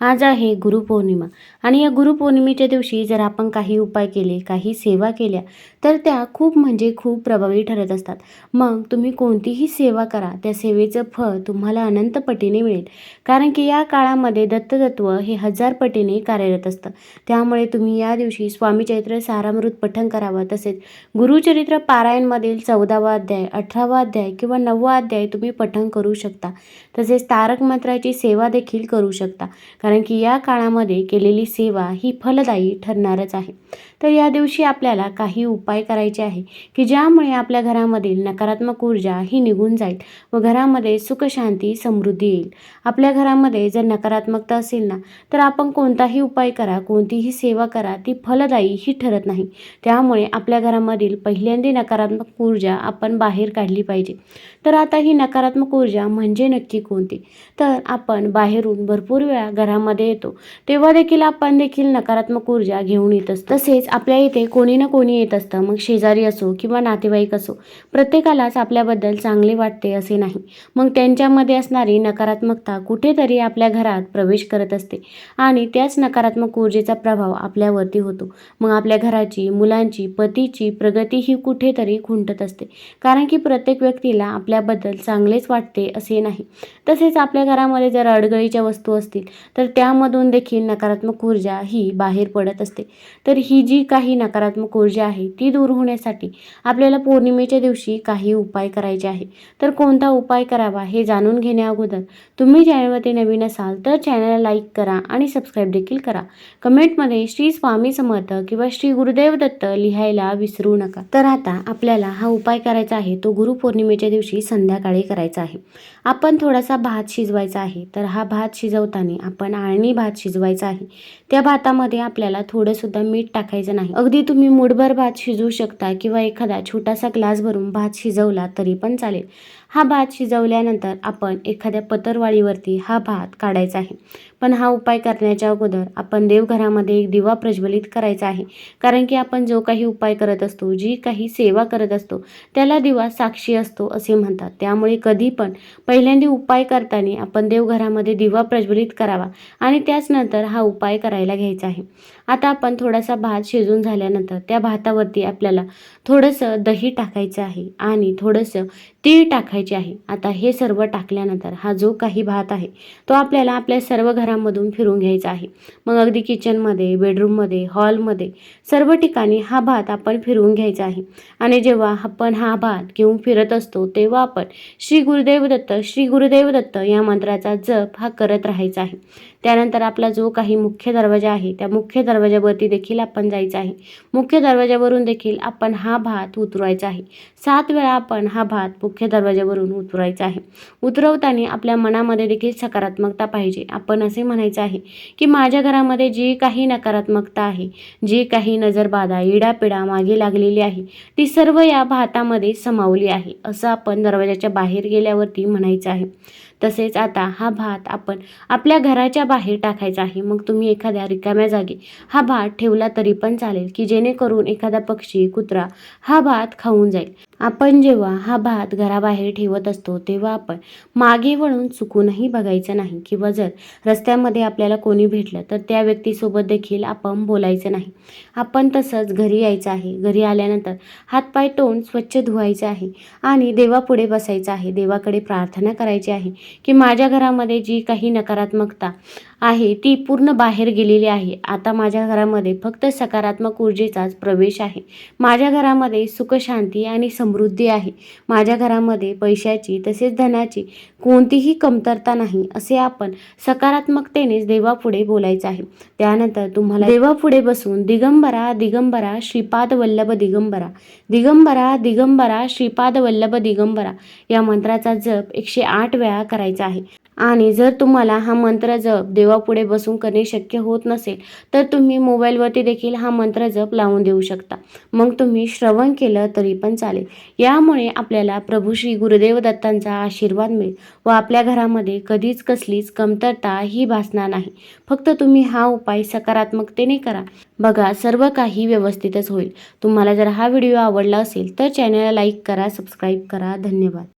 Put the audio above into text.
आज आहे गुरुपौर्णिमा. आणि या गुरुपौर्णिमेच्या दिवशी जर आपण काही उपाय केले काही सेवा केल्या तर त्या खूप म्हणजे खूप प्रभावी ठरत असतात. मग तुम्ही कोणतीही सेवा करा त्या सेवेचं फळ तुम्हाला अनंत पटीने मिळेल. कारण की या काळामध्ये दत्ततत्व हे हजार पटीने कार्यरत असतं. त्यामुळे तुम्ही या दिवशी स्वामीचरित्र सारामृत पठण करावं. तसेच गुरुचरित्र पारायणमधील चौदावा अध्याय अठरावा अध्याय किंवा नववा अध्याय तुम्ही पठण करू शकता. तसेच तारक मंत्राची सेवा देखील करू शकता. कारण की या काळामध्ये केलेली सेवा ही फलदायी ठरणारच आहे. तर या दिवशी आपल्याला काही उपाय करायचे आहे की ज्यामुळे आपल्या घरामधील नकारात्मक ऊर्जा ही निघून जाईल व घरामध्ये सुखशांती समृद्धी येईल. आपल्या घरामध्ये जर नकारात्मकता असेल ना तर आपण कोणताही उपाय करा कोणतीही सेवा करा ती फलदायी ही ठरत नाही. त्यामुळे आपल्या घरामधील पहिल्यांदी नकारात्मक ऊर्जा आपण बाहेर काढली पाहिजे. तर आता ही नकारात्मक ऊर्जा म्हणजे नक्की कोणती? तर आपण बाहेरून भरपूर वेळा घरामध्ये येतो. तेव्हा देखील आपण देखील नकारात्मक ऊर्जा घेऊन येत असतो. तसेच आपल्या इथे कोणी ना कोणी येत असतं. मग शेजारी असो किंवा नातेवाईक असो प्रत्येकालाच आपल्याबद्दल चांगले वाटते असे नाही. मग त्यांच्यामध्ये असणारी नकारात्मकता कुठेतरी आपल्या घरात प्रवेश करत असते आणि त्याच नकारात्मक ऊर्जेचा प्रभाव आपल्यावरती होतो. मग आपल्या घराची मुलांची पतीची प्रगती ही कुठेतरी खुंटत असते. कारण की प्रत्येक व्यक्तीला आपल्याबद्दल चांगलेच वाटते असे नाही. तसेच आपल्या घरामध्ये जर अडगळीच्या वस्तू असतील तर त्यामधून देखील नकारात्मक ऊर्जा ही बाहेर पडत असते. तर ही जी काही नकारात्मक ऊर्जा आहे ती दूर होण्यासाठी आपल्याला पौर्णिमेच्या दिवशी काही उपाय करायचे आहे. तर कोणता उपाय करावा हे जाणून घेण्या अगोदर तुम्ही चॅनलवरती नवीन असाल तर चॅनलला लाईक करा आणि सबस्क्राईब देखील करा. कमेंटमध्ये श्री स्वामी समर्थ किंवा श्री गुरुदेव दत्त लिहायला विसरू नका. तर आता आपल्याला हा उपाय करायचा आहे तो गुरुपौर्णिमेच्या दिवशी संध्याकाळी करायचा आहे. आपण थोडासा भात शिजवायचा आहे. तर हा भात शिजवताना आपण आणि भात शिजवायचा आहे. त्या भातामध्ये आपल्याला थोडंसुद्धा मीठ टाकायचं नाही. अगदी तुम्ही मुठभर भात शिजवू शकता किंवा एखादा छोटासा ग्लास भरून भात शिजवला तरी पण चालेल. हा भात शिजवल्यानंतर आपण एखाद्या पतरवाळीवरती हा भात काढायचा आहे. पण हा उपाय करण्याच्या अगोदर आपण देवघरामध्ये एक दिवा प्रज्वलित करायचा आहे. कारण की आपण जो काही उपाय करत असतो जी काही सेवा करत असतो त्याला दिवा साक्षी असतो असे म्हणतात. त्यामुळे कधी पण पहिल्यांदा उपाय करताना आपण देवघरामध्ये दिवा प्रज्वलित करावा आणि त्याचनंतर हा उपाय करायला घ्यायचा आहे. आता आपण थोडासा भात शिजून झाल्यानंतर त्या भातावरती आपल्याला थोडंसं दही टाकायचं आहे आणि थोडंसं तीळ टाकायचे आहे. आता हे सर्व टाकल्यानंतर हा जो काही भात आहे तो आपल्याला आपल्या सर्व घरामधून फिरून घ्यायचा आहे. मग अगदी किचनमध्ये बेडरूममध्ये हॉलमध्ये सर्व ठिकाणी हा भात आपण फिरवून घ्यायचा आहे. आणि जेव्हा आपण हा भात घेऊन फिरत असतो तेव्हा आपण श्री गुरुदेव दत्त श्री गुरुदेव दत्त या मंत्राचा जप हा करत राहायचा आहे. त्यानंतर आपला जो काही मुख्य दरवाजा आहे त्या मुख्य दरवाजा दरवाजावरती देखील आपण जायचं आहे. मुख्य दरवाजावरून देखील आपण हा भात उतरवायचा आहे. सात वेळा आपण हा भात मुख्य दरवाजावरून उतरवायचा आहे. उतरवताना आपल्या मनामध्ये देखील सकारात्मकता पाहिजे. आपण असे म्हणायचं आहे की माझ्या घरामध्ये जी काही नकारात्मकता आहे जी काही नजरबाधा इडापिडा मागे लागलेली आहे ती सर्व या भातामध्ये समावली आहे असं आपण दरवाजाच्या बाहेर गेल्यावरती म्हणायचं आहे. तसेच आता हा भात आपण आपल्या घराच्या बाहेर टाकायचा आहे. मग तुम्ही एखाद्या रिकाम्या जागी हा भात ठेवला तरी पण चालेल की जेणेकरून एखादा पक्षी कुत्रा हा भात खाऊन जाईल. आपण जेव्हा हा भात घराबाहेर ठेवत असतो तेव्हा आपण मागे वळून चुकूनही बघायचं नाही किंवा जर रस्त्यामध्ये आपल्याला कोणी भेटलं तर त्या व्यक्तीसोबत देखील आपण बोलायचं नाही. आपण तसंच घरी यायचं आहे. घरी आल्यानंतर हातपाय तोंड स्वच्छ धुवायचे आहे आणि देवापुढे बसायचं आहे. देवाकडे प्रार्थना करायची आहे की माझ्या घरामध्ये जी काही नकारात्मकता आहे ती पूर्ण बाहेर गेलेली आहे. आता माझ्या घरामध्ये फक्त सकारात्मक ऊर्जेचाच प्रवेश आहे. माझ्या घरामध्ये सुखशांती आणि समृद्धी आहे. माझ्या घरामध्ये पैशाची तसेच धनाची कोणतीही कमतरता नाही असे आपण सकारात्मकतेनेच देवापुढे बोलायचं आहे. त्यानंतर तुम्हाला देवापुढे बसून दिगंबरा दिगंबरा श्रीपाद वल्लभ दिगंबरा दिगंबरा दिगंबरा श्रीपाद वल्लभ दिगंबरा या मंत्राचा जप एकशे आठ वेळा करायचा आहे. आणि जर तुम्हाला हा मंत्र जप देवापुढे बसून करणे शक्य होत नसेल तर तुम्ही मोबाईलवरती देखील हा मंत्र जप लावून देऊ शकता. मग तुम्ही श्रवण केलं तरी पण चालेल. यामुळे आपल्याला प्रभू श्री गुरुदेव दत्तांचा आशीर्वाद मिळेल व आपल्या घरामध्ये कधीच कसलीच कमतरता ही भासणार नाही. फक्त तुम्ही हा उपाय सकारात्मकतेने करा. बघा सर्व काही व्यवस्थितच होईल. तुम्हाला जर हा व्हिडिओ आवडला असेल तर चॅनलला लाईक करा सबस्क्राईब करा. धन्यवाद.